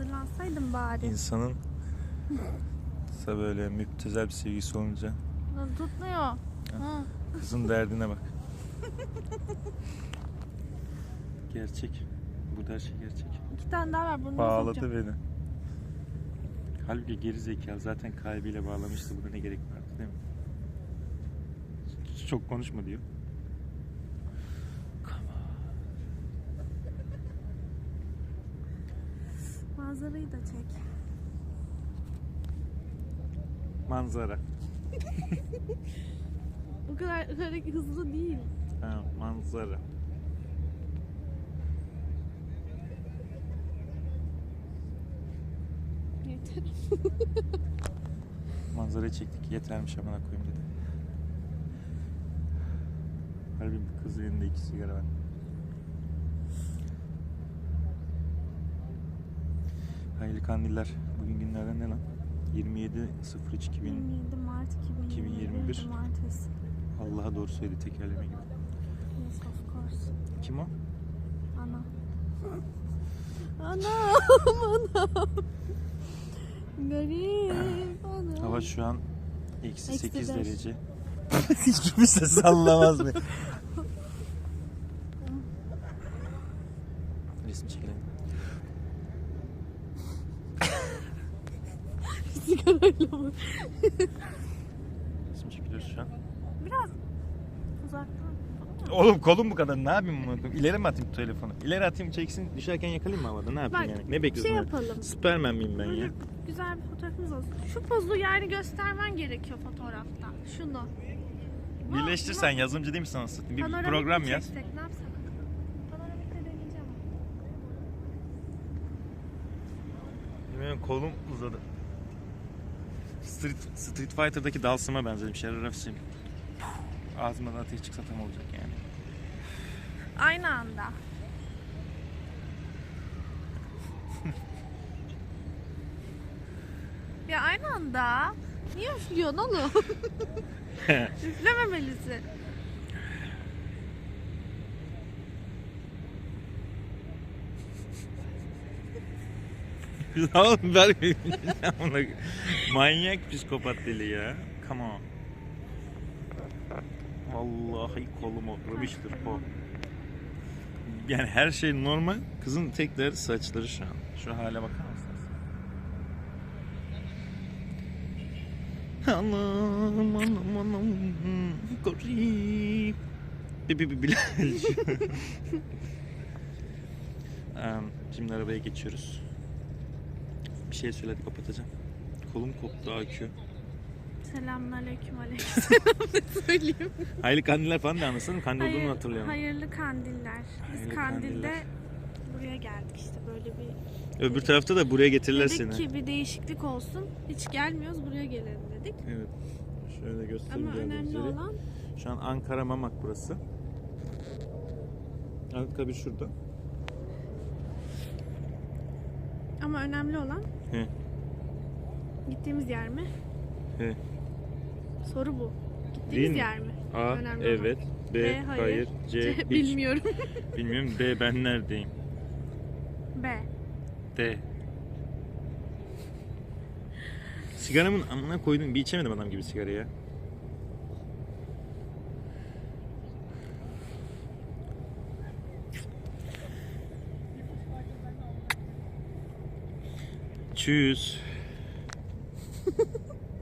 hazırlansaydım bari. İnsanın ise böyle müptezel bir sevgisi olunca Lan tutmuyor. Ha. kızın derdine bak. Gerçek. Bu her şey gerçek. İki tane daha var. Bunu Bağladı beni. Halbuki geri zekalı zaten kalbiyle bağlamıştı. Burada ne gerek vardı değil mi? Çok konuşma diyor. Manzarayı da çek. Manzara. O kadar, kadar hızlı değil. Ha, manzara. Yeter. Manzarayı çektik. Yetermiş amına koyayım dedi. Harbi kız elinde iki sigara var. Hayırlı kandiller. Bugün günlerden ne lan? 27 03 2000 27 Mart 2021. 2021. Cumartesi. Allah'a doğru söyledi tekerleme gibi. Yes of course. Kim o? Ana. Anam anam. Garip anam. Hava şu an eksi Eksi 8 beş. derece. Hiçbir ses sallamaz mı? Resim çekelim. Sigarayla mı? Resim çekiliyoruz şu an. Biraz uzaktan. Oğlum kolum bu kadar. Ne yapayım bunu? İleri mi atayım telefonu? İleri atayım çeksin. Düşerken yakalayayım mı havada? Ne yapayım Bak, yani? Ne şey bekliyorsun? yani? yapalım. Süpermen miyim ben ya? Böyle güzel bir fotoğrafımız olsun. Şu pozu yani göstermen gerekiyor fotoğrafta. Şunu. Birleştir sen yazılımcı değil misin anasını? Bir panoramik program mi yaz. çeksek, Ne yapsak? Panoramikte deneyeceğim. Benim kolum uzadı. Street, Street Fighter'daki Dalsım'a benzedim. Şerer Hafif'im. Ağzımdan ateş çıksa tam olacak yani. Aynı anda. ya aynı anda. Niye üflüyorsun oğlum? Üflememelisin. Oğlum ver Manyak psikopat deli ya. Come on. Vallahi kolum oturmuştur o. Yani her şey normal. Kızın tek derdi saçları şu an. Şu hale bakar mısınız? Anam anam anam garip. Bir bir bir Bilal. Şimdi arabaya geçiyoruz. Bir şey söyledi kapatacağım. Kolum koptu AQ. Selamünaleyküm aleykümselam ne söyleyeyim. Hayırlı kandiller falan da anlasana. Kandil olduğunu Hayır, hatırlıyorum. hayırlı kandiller. Biz Hayırlı kandilde kandiller. buraya geldik işte böyle bir Öbür tarafta da buraya getirirler dedik seni. ki bir değişiklik olsun. Hiç gelmiyoruz buraya gelelim dedik. Evet. Şöyle göstereyim Ama önemli yeri. olan Şu an Ankara Mamak burası. Anıtkabir şurada. Ama önemli olan He. gittiğimiz yer mi? He. Soru bu. Gittiğimiz Değil mi? yer mi? A Önemli evet. B, B, hayır. hayır. C, C, hiç. bilmiyorum. Bilmiyorum. D ben neredeyim? B. D. Sigaramın amına koydum. Bir içemedim adam gibi sigara ya. Tschüss.